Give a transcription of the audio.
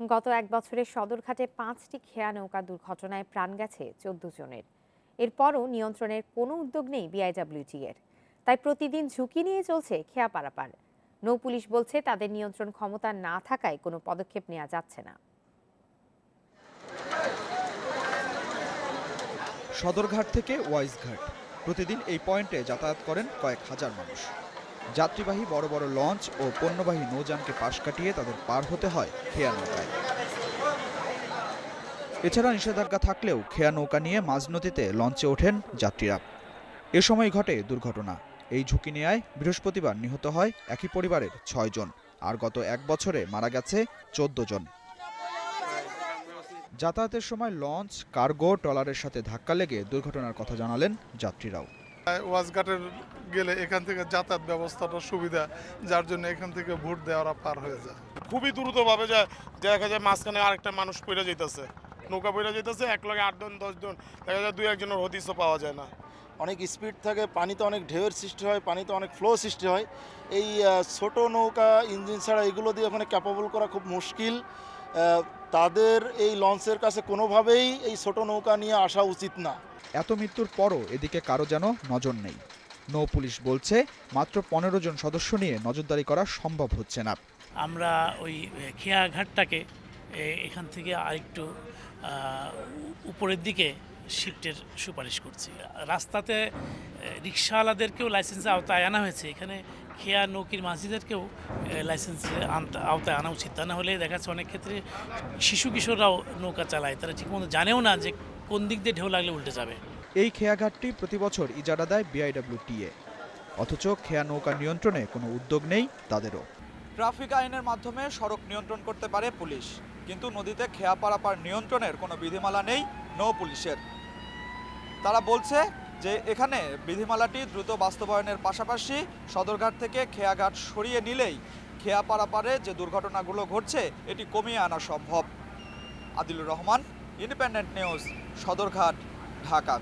গত এক বছরে সদরঘাটে পাঁচটি খেয়া নৌকা দুর্ঘটনায় প্রাণ গেছে চোদ্দ জনের। এরপরও নিয়ন্ত্রণের কোনো উদ্যোগ নেই বিআইডব্লিউটি এর। তাই প্রতিদিন ঝুঁকি নিয়ে চলছে খেয়া পারাপার। নৌপুলিশ বলছে তাদের নিয়ন্ত্রণ ক্ষমতা না থাকায় কোনো পদক্ষেপ নেওয়া যাচ্ছে না। সদরঘাট থেকে ওয়াইজঘাট প্রতিদিন এই পয়েন্টে যাতায়াত করেন কয়েক হাজার মানুষ। যাত্রীবাহী বড় বড় লঞ্চ ও পণ্যবাহী নৌযানকে পাশ কাটিয়ে তাদের পার হতে হয় খেয়া নৌকায়। এছাড়া নিষেধাজ্ঞা থাকলেও খেয়া নৌকা নিয়ে মাঝ নদীতে লঞ্চে ওঠেন যাত্রীরা। এ সময় ঘটে দুর্ঘটনা। এই ঝুঁকি নেয় বৃহস্পতিবার নিহত হয় একই পরিবারের ছয় জন। আর গত এক বছরে মারা গেছে চোদ্দ জন। যাতায়াতের সময় লঞ্চ, কার্গো, ট্রলারের সাথে ধাক্কা লেগে দুর্ঘটনার কথা জানালেন যাত্রীরাও। ওয়াজঘাটের গেলে এখান থেকে যাতায়াত ব্যবস্থাটা সুবিধা যার জন্য এখান থেকে ভোট দেওয়ারা পার হয়ে যায়। খুবই দ্রুতভাবে যায় দেখা যায় মাঝখানে আরেকটা মানুষ পড়ে যেতেছে নৌকা পড়ে যেতেছে এক লগে আটজন দশজন দশ দেখা যায় দুই একজনের হদিসও পাওয়া যায় না। অনেক স্পিড থাকে পানিতে অনেক ঢেউয়ের সৃষ্টি হয় পানিতে অনেক ফ্লো সৃষ্টি হয়। এই ছোট নৌকা ইঞ্জিন ছাড়া এগুলো দিয়ে ওখানে ক্যাপাবল করা খুব মুশকিল। তাদের এই লঞ্চের কাছে কোনোভাবেই এই ছোট নৌকা নিয়ে আসা উচিত না। এত মৃত্যুর পরও এদিকে কারও যেন নজর নেই। নৌ পুলিশ বলছে, মাত্র পনেরো জন সদস্য নিয়ে নজরদারি করা সম্ভব হচ্ছে না। আমরা ওই খেয়া ঘাটটাকে এখান থেকে আরেকটু উপরের দিকে শিফটের সুপারিশ করছি। রাস্তাতে রিক্সাওয়ালাদেরকেও লাইসেন্সের আওতায় আনা হয়েছে। এখানে খেয়া নৌকির মাঝিদেরকেও লাইসেন্সের আওতায় আনা উচিত। তা না হলে দেখা যাচ্ছে অনেক ক্ষেত্রে শিশু কিশোররাও নৌকা চালায়। তারা ঠিকমতো জানেও না যে কোন দিক দিয়ে ঢেউ লাগলে উল্টে যাবে? এই খেয়াঘাটটি প্রতি বছর ইজারা দেয় বিআইডব্লিউটিএ অথচ খেয়া নৌকা নিয়ন্ত্রণে কোনো উদ্যোগ নেই তাদেরও। ট্রাফিক আইনের মাধ্যমে সড়ক নিয়ন্ত্রণ করতে পারে পুলিশ কিন্তু নদীতে খেয়া পারাপার নিয়ন্ত্রণের কোনো বিধিমালা নেই নৌ পুলিশের। তারা বলছে যে এখানে বিধিমালাটি দ্রুত বাস্তবায়নের পাশাপাশি সদরঘাট থেকে খেয়াঘাট সরিয়ে নিলেই খেয়া পারাপারে যে দুর্ঘটনাগুলো ঘটছে এটি কমিয়ে আনা সম্ভব। Adilur Rahman independent news Sadarghat Dhaka.